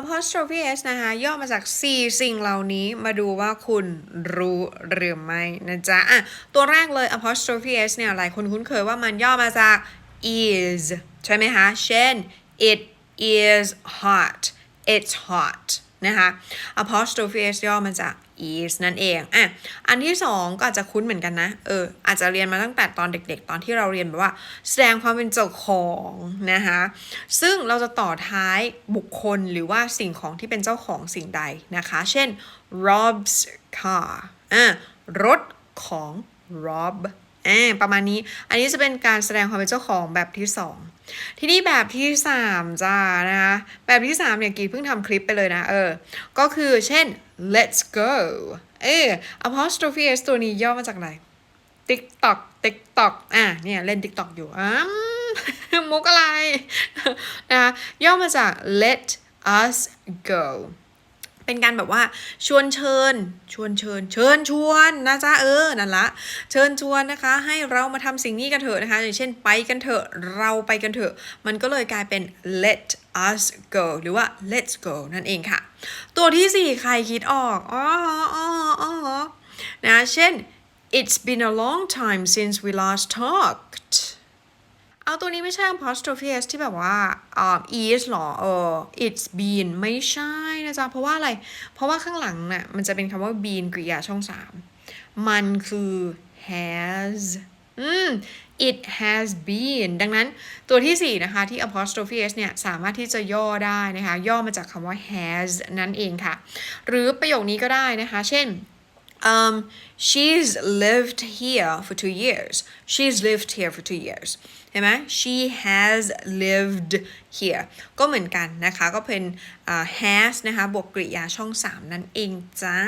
apostrophe s นะคะย่อมาจาก 4 สิ่งเหล่านี้มาดูว่าคุณรู้หรือไม่นะจ๊ะอะตัวแรกเลย apostrophe s เนี่ยหลายคนคุ้นเคยว่ามันย่อมาจาก is ใช่ไหมคะ เช่น it is hot it's hot นะคะ apostrophe s ย่อมาจาก is นั่นเองอะอันที่สองก็อาจจะคุ้นเหมือนกันนะ เออ อาจจะเรียนมาตั้งแต่ตอนเด็กๆ ตอนที่เราเรียนแบบว่า แสดงความเป็นเจ้าของนะคะ ซึ่งเราจะต่อท้ายบุคคลหรือว่าสิ่งของที่เป็นเจ้าของสิ่งใดนะคะ เช่น Rob's car อะรถของ Rob อประมาณนี้ อันนี้จะเป็นการแสดงความเป็นเจ้าของแบบที่สองทีนี้แบบที่ 3จ้านะคะแบบที่ 3 เนี่ยกีเพิ่งทำคลิปไปเลยนะ เออ ก็คือเช่น let's go เออ apostrophe s ตัวนี้ย่อมาจากอะไร TikTok TikTok อะ เนี่ย เล่น TikTok อยู่อ้ามมุกอะไรนะคะย่อมาจาก let us go เป็นการแบบว่าชวนเชิญ ชวนเชิญ เชิญชวนนะจ๊ะเออนั่นละเชิญชวนนะคะ ให้เรามาทำสิ่งนี้กันเถอะนะคะ อย่างเช่นไปกันเถอะเราไปกันเถอะ มันก็เลยกลายเป็น let us go หรือว่า let's go นั่นเองค่ะ ตัวที่สี่ใครคิดออกอ๋ออ๋ออ๋อนะเช่น it's been a long time since we last talked เอาตัวนี้ไม่ใช่ apostrophe s ที่แบบว่าอ่า is หรอเออ it's been ไม่ใช่ นะจ๊ะ เพราะว่าอะไร เพราะว่าข้างหลังน่ะมันจะเป็นคำว่า been กริยาช่องสามมันคือ has อืม it has been ดังนั้นตัวที่ 4 นะคะ ที่ apostrophe s เนี่ย สามารถที่จะย่อได้นะคะ ย่อมาจากคำว่า has นั่นเองค่ะ หรือประโยคนี้ก็ได้นะคะ เช่น um, she's lived here for two years. She's lived here for two years. เห็นไหม she has lived here ก็เหมือนกันนะคะ ก็เป็นอ่า has นะคะ บวกกริยาช่อง 3 นั่นเองจ้า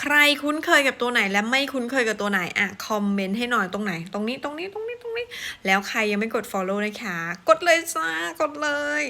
ใครคุ้นเคยกับตัวไหนและไม่คุ้นเคยกับตัวไหน อะ คอมเมนต์ให้หน่อยตรงไหน ตรงนี้ ตรงนี้ ตรงนี้ ตรงนี้ แล้วใครยังไม่กด follow นะคะ กดเลยจ้า กดเลย